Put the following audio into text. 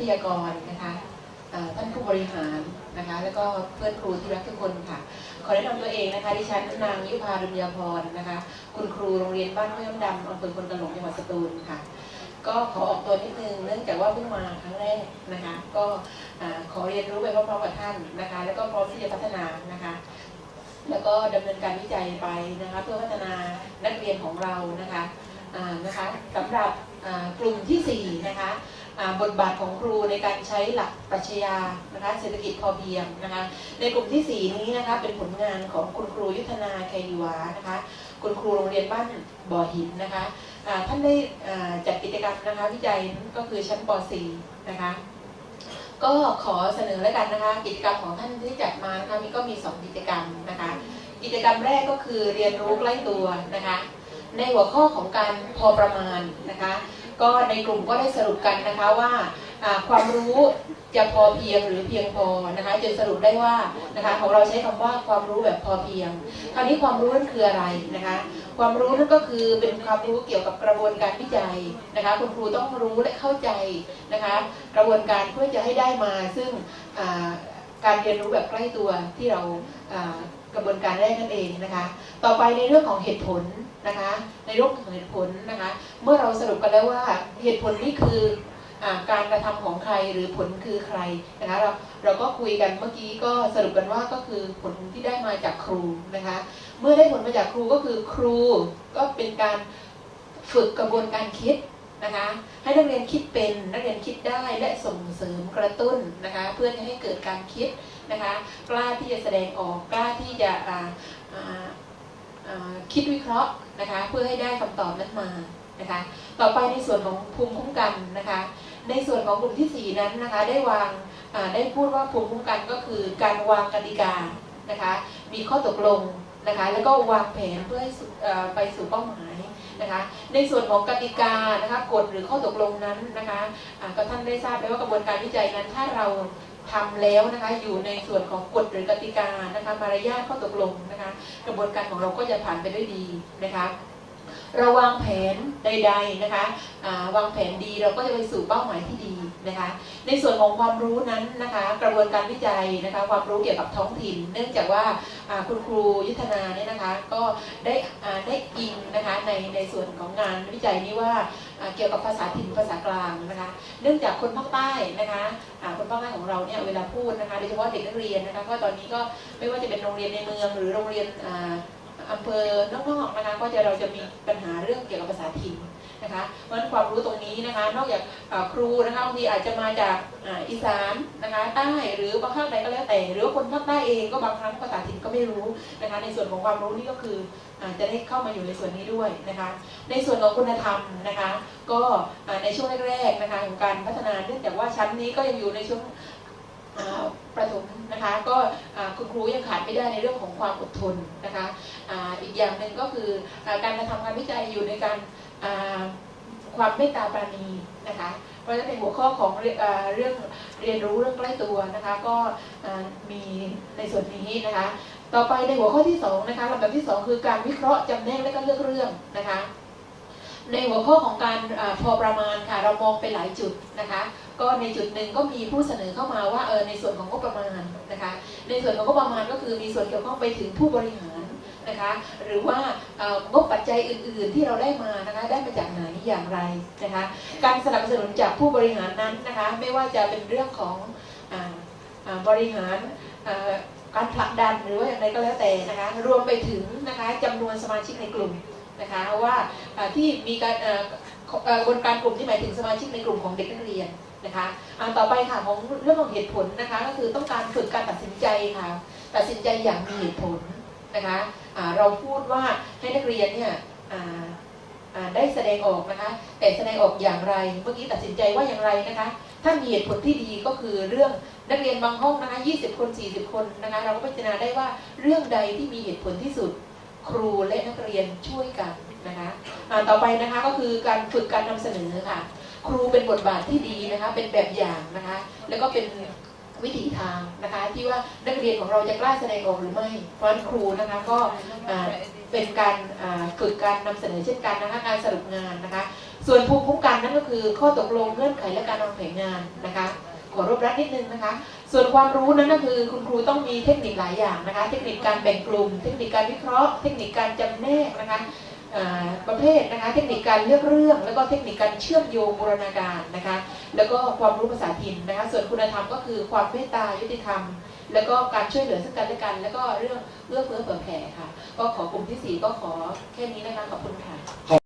วิทยากรนะคะท่านผู้บริหารนะคะ แล้วก็เพื่อนครูที่รักทุกคนค่ะ ขอแนะนำตัวเองนะคะ ดิฉันนางยุพาดุลยาพรนะคะ คุณครูโรงเรียนบ้านห้วยน้ำดำอำเภอคนกระหลงจังหวัดสตูลค่ะ ก็ขอออกตัวนิดนึง เนื่องจากว่าเพิ่งมาครั้งแรกนะคะ ก็ขอเรียนรู้ไปพร้อมๆกับท่านนะคะ แล้วก็พร้อมที่จะพัฒนานะคะ แล้วก็ดำเนินการวิจัยไปนะคะ เพื่อพัฒนานักเรียนของเรานะคะนะคะสำหรับกลุ่มที่สี่นะคะ บทบาทของครูในการใช้หลักปรัชญานะคะเศรษฐกิจพอเพียงนะคะในกลุ่มที่สี่นี้นะคะเป็นผลงานของคุณครูยุทธนาแคยีวานะคะคุณครูโรงเรียนบ้านบ่อหินนะคะท่านได้จัดกิจกรรมนะคะวิจัยก็คือชั้นป .4 นะคะก็ขอเสนอแล้วกันนะคะกิจกรรมของท่านที่จัดมานะคะมีก็มี 2 กิจกรรมนะคะกิจกรรมแรกก็คือเรียนรู้ใกล้ตัวนะคะในหัวข้อของการพอประมาณนะคะ ก็ในกลุ่มก็ได้สรุปกันนะคะว่าความรู้จะพอเพียงหรือเพียงพอนะคะจนสรุปได้ว่านะคะของเราใช้คำว่าความรู้แบบพอเพียง คราวนี้ความรู้นั่นคืออะไรนะคะความรู้นั่นก็คือเป็นความรู้เกี่ยวกับกระบวนการวิจัยนะคะ คุณครูต้องรู้และเข้าใจนะคะ กระบวนการเพื่อจะให้ได้มาซึ่งการเรียนรู้แบบใกล้ตัวที่เรา กระบวนการแรกนั่นเองนะคะ ต่อไปในเรื่องของเหตุผลนะคะ ในเรื่องของเหตุผลนะคะ เมื่อเราสรุปกันแล้วว่าเหตุผลนี่คืออการกระทำของใครหรือผลคือใครนะคะเราเราก็คุยกันเมื่อกี้ก็สรุปกันว่าก็คือผลที่ได้มาจากครูนะคะ เมื่อได้ผลมาจากครูก็คือครูก็เป็นการฝึกกระบวนการคิดนะคะให้นักเรียนคิดเป็นนักเรียนคิดได้และส่งเสริมกระตุ้นนะคะ เพื่อจะให้เกิดการคิด นะคะกล้าที่จะแสดงออกกล้าที่จะคิดวิเคราะห์นะคะเพื่อให้ได้คำตอบนั้นมานะคะต่อไปในส่วนของภูมิคุ้มกันนะคะในส่วนของกลุ่มที่ 4 นั้นนะคะได้วางได้พูดว่าภูมิคุ้มกันก็คือการวางกติกานะคะมีข้อตกลงนะคะแล้วก็วางแผนเพื่อให้ไปสู่เป้าหมายนะคะในส่วนของกติกานะคะกฎหรือข้อตกลงนั้นนะคะก็ท่านได้ทราบแล้วว่ากระบวนการวิจัยนั้นถ้าเรา ทำแล้วนะคะอยู่ในส่วนของกฎหรือกติกานะคะมารยาทข้อตกลงนะคะกระบวนการของเราก็จะผ่านไปด้วยดีนะคะเราวางแผนใด ๆนะคะะวางแผนดีเราก็จะไปสู่เป้าหมายที่ดี นะคะ ในส่วนของความรู้นั้นนะคะ กระบวนการวิจัยนะคะ ความรู้เกี่ยวกับท้องถิ่น เนื่องจากว่าคุณครูยุทธนาเนี่ยนะคะ ก็ได้ได้อิงนะคะในในส่วนของงานวิจัยนี้ว่าเกี่ยวกับภาษาถิ่นภาษากลางนะคะ เนื่องจากคนภาคใต้นะคะคนภาคใต้ของเราเนี่ยเวลาพูดนะคะโดยเฉพาะเด็กนักเรียนนะคะก็ตอนนี้ก็ไม่ว่าจะเป็นโรงเรียนในเมืองหรือโรงเรียน อำเภอนอกๆนะคะก็จะเราจะมีปัญหาเรื่องเกี่ยวกับภาษาถิ่นนะคะเพราะฉะนั้นความรู้ตรงนี้นะคะ นอกจากครูนะคะบางทีอาจจะมาจากอีสานนะคะใต้หรือบางภาคใดก็แล้วแต่ หรือคนภาคใต้เองก็บางครั้งภาษาถิ่นก็ไม่รู้นะคะ ในส่วนของความรู้นี่ก็คือจะได้เข้ามาอยู่ในส่วนนี้ด้วยนะคะ ในส่วนของคุณธรรมนะคะ ก็ในช่วงแรกๆนะคะของการพัฒนาเนื่องจากว่าชั้นนี้ก็ยังอยู่ในช่วง ประถมนะคะก็คุณครูยังขาดไม่ได้ในเรื่องของความอดทนนะคะอีกอย่างหนึ่งก็คือการกระทำการวิจัยอยู่ในการความเมตตาปราณีนะคะเพราะฉะนั้นในหัวข้อของเรื่องเรียนรู้เรื่องใกล้ตัวนะคะ ก็มีในส่วนนี้นะคะ ต่อไปในหัวข้อที่สองนะคะลำดับที่สองคือการวิเคราะห์จำแนกและก็เลือกเรื่องนะคะ ในหัวข้อของการอพอประมาณค่ะเรามองไปหลายจุดนะคะ ก็ในจุดหนึ่งก็มีผู้เสนอเข้ามาว่าเออในส่วนของงบประมาณนะคะ ในส่วนของงบประมาณก็คือมีส่วนเกี่ยวข้องไปถึงผู้บริหารนะคะหรือว่างบปัจจัยอื่น ๆ ที่เราได้มานะคะได้มาจากไหนอย่างไรนะคะการสนับสนุนจากผู้บริหารนั้นนะคะไม่ว่าจะเป็นเรื่องของออบริหารการผลักดันหรือว่าอย่างไรก็แล้วแต่นะคะรวมไปถึงนะคะจำนวนสมาชิกในกลุ่ม นะคะว่าที่มีการะบวนการกลุ่มที่หมายถึงสมาชิกในกลุ่มของเด็กนักเรียนนะคะอ่าต่อไปค่ะของเรื่องของเหตุผลนะคะก็คือต้องการฝึกการตัดสินใจค่ะตัดสินใจอย่างมีเหตุผลนะคะอ่าเราพูดว่าให้นักเรียนเนี่ยได้แสดงออกนะคะแต่แสดงออกอย่างไรเมื่อกี้ตัดสินใจว่าอย่างไรนะคะถ้ามีเหตุผลที่ดีก็คือเรื่องนักเรียนบางห้องนะคะ 20 คน 40 คนนะคะเราก็พิจารณาได้ว่าเรื่องใดที่มีเหตุผลที่สุด ครูและนักเรียนช่วยกันนะคะต่อไปนะคะก็คือการฝึกการนำเสนอค่ะ ครูเป็นบทบาทที่ดีนะคะ เป็นแบบอย่างนะคะ แล้วก็เป็นวิถีทางนะคะ ที่ว่านักเรียนของเราจะกล้าแสดงออกหรือไม่ เพราะครูนะคะก็เป็นการฝึกการนำเสนอเช่นกันนะคะการสรุปงานนะคะ ส่วนภูมิคุ้มกันนั่นก็คือข้อตกลงเงื่อนไขและการวางแผนงานนะคะ ขอรวบรัดนิดนึงนะคะ ส่วนความรู้นั้นก็คือคุณครูต้องมีเทคนิคหลายอย่างนะคะ เทคนิคการแบ่งกลุ่ม เทคนิคการวิเคราะห์ เทคนิคการจำแนกนะคะประเภทนะคะ เทคนิคการเลือกเรื่อง แล้วก็เทคนิคการเชื่อมโยงบูรณาการนะคะ แล้วก็ความรู้ภาษาถิ่นนะคะ ส่วนคุณธรรมก็คือความเมตตายุติธรรม แล้วก็การช่วยเหลือซึ่งกันและกัน แล้วก็เรื่องเอื้อเฟื้อเผื่อแผ่ค่ะ ก็ขอกลุ่มที่สี่ก็ขอแค่นี้นะคะ ขอบคุณค่ะ